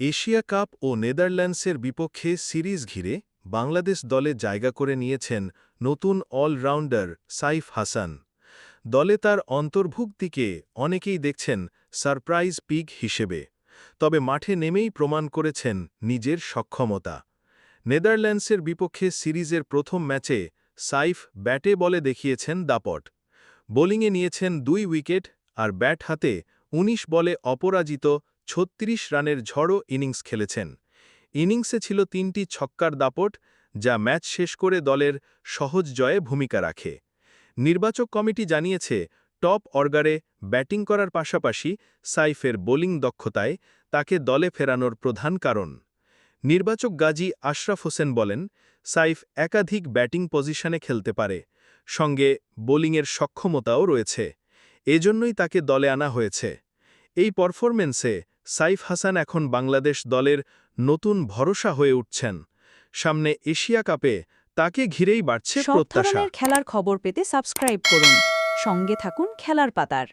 Asia cup ও নেদারল্যান্ডসের বিপক্ষে series ঘিরে বাংলাদেশ দলে জায়গা করে নিয়েছেন নতুন অলরাউন্ডার সাইফ হাসান। দলে তার অন্তর্ভুক্তিকে অনেকেই দেখছেন সারপ্রাইজ পিক হিসেবে, তবে মাঠে নেমেই প্রমাণ করেছেন নিজের সক্ষমতা। নেদারল্যান্ডসের বিপক্ষে সিরিজের প্রথম ম্যাচে সাইফ ব্যাটে বলে দেখিয়েছেন দাপট। বোলিংয়ে নিয়েছেন দুই উইকেট আর ব্যাট হাতে ১৯ বলে অপরাজিত ছত্রিশ রানের ঝড়ো ইনিংস খেলেছেন। ইনিংসে ছিল তিনটি ছক্কার দাপট, যা ম্যাচ শেষ করে দলের সহজ জয়ে ভূমিকা রাখে। নির্বাচক কমিটি জানিয়েছে, টপ অর্গারে ব্যাটিং করার পাশাপাশি সাইফের বোলিং দক্ষতায় তাকে দলে ফেরানোর প্রধান কারণ। নির্বাচক গাজী আশরাফ হোসেন বলেন, সাইফ একাধিক ব্যাটিং পজিশনে খেলতে পারে, সঙ্গে বোলিংয়ের সক্ষমতাও রয়েছে। এজন্যই তাকে দলে আনা হয়েছে। এই পারফরমেন্সে সাইফ হাসান এখন বাংলাদেশ দলের নতুন ভরসা হয়ে উঠছেন। সামনে এশিয়া কাপে তাকে ঘিরেই বাড়ছে প্রত্যাশা। খেলার খবর পেতে সাবস্ক্রাইব করুন। সঙ্গে থাকুন খেলার পাতার।